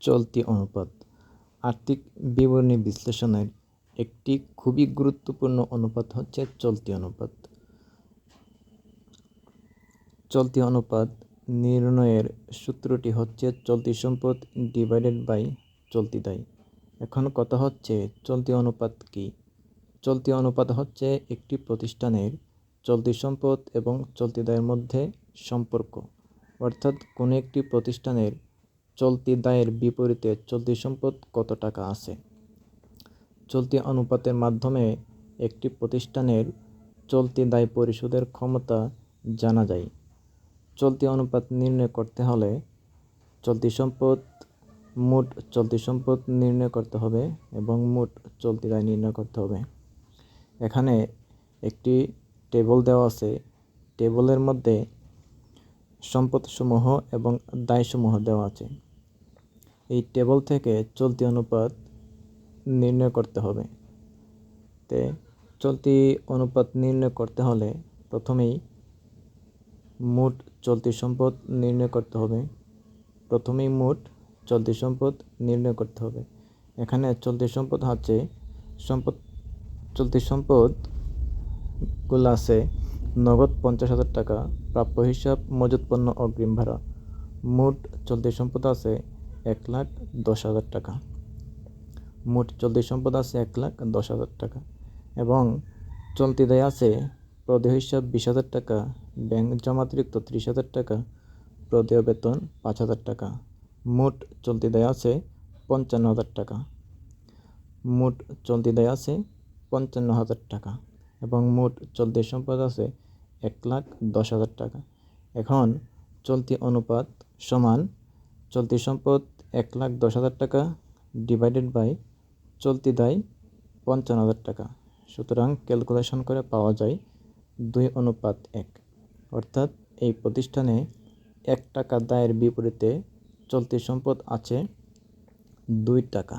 চলতি অনুপাত। আর্থিক বিবরণী বিশ্লেষণের একটি খুবই গুরুত্বপূর্ণ অনুপাত হচ্ছে চলতি অনুপাত। চলতি অনুপাত নির্ণয়ের সূত্রটি হচ্ছে চলতি সম্পদ ডিভাইডেড বাই চলতি দায়। এখন কথা হচ্ছে চলতি অনুপাত কি? চলতি অনুপাত হচ্ছে একটি প্রতিষ্ঠানের চলতি সম্পদ এবং চলতি দায়ের মধ্যে সম্পর্ক। অর্থাৎ কোনো একটি প্রতিষ্ঠানের চলতি দায়ের বিপরীতে চলতি সম্পদ কত টাকা আছে? চলতি অনুপাতের মাধ্যমে একটি প্রতিষ্ঠানের চলতি দায় পরিশোধের ক্ষমতা জানা যায়। চলতি অনুপাত নির্ণয় করতে হলে চলতি সম্পদ, মোট চলতি সম্পদ নির্ণয় করতে হবে এবং মোট চলতি দায় নির্ণয় করতে হবে। এখানে একটি টেবল দেওয়া আছে। টেবলের মধ্যে সম্পদসমূহ এবং দায়সমূহ দেওয়া আছে। এই টেবল থেকে চলতি অনুপাত নির্ণয় করতে হবে। তে চলতি অনুপাত নির্ণয় করতে হলে প্রথমেই মোট চলতি সম্পদ নির্ণয় করতে হবে। প্রথমেই মোট চলতি সম্পদ নির্ণয় করতে হবে। এখানে চলতি সম্পদ হচ্ছে সম্পদ, চলতি সম্পদগুলো আছে নগদ পঞ্চাশ হাজার টাকা, প্রাপ্য হিসাব, মজুত পণ্য, অগ্রিম ভাড়া। মোট চলতি সম্পদ আছে এক লাখ দশ হাজার টাকা। মোট চলতি সম্পদ আছে এক লাখ দশ হাজার টাকা এবং চলতি দেয় আছে প্রদেয় হিসাব বিশ হাজার টাকা, ব্যাংক জমাতিরিক্ত ত্রিশ হাজার টাকা, প্রদেয় বেতন পাঁচ হাজার টাকা। মোট চলতি দেয় আছে পঞ্চান্ন হাজার টাকা। মোট চলতি দেয় আছে পঞ্চান্ন হাজার টাকা এবং মোট চলতি সম্পদ আছে এক লাখ দশ হাজার টাকা। এখন চলতি অনুপাত সমান চলতি সম্পদ এক লাখ দশ হাজার টাকা ডিভাইডেড বাই চলতি দায় পঞ্চান্ন হাজার টাকা। সুতরাং ক্যালকুলেশন করে পাওয়া যায় দুই অনুপাত এক। অর্থাৎ এই প্রতিষ্ঠানে এক টাকা দায়ের বিপরীতে চলতি সম্পদ আছে দুই টাকা।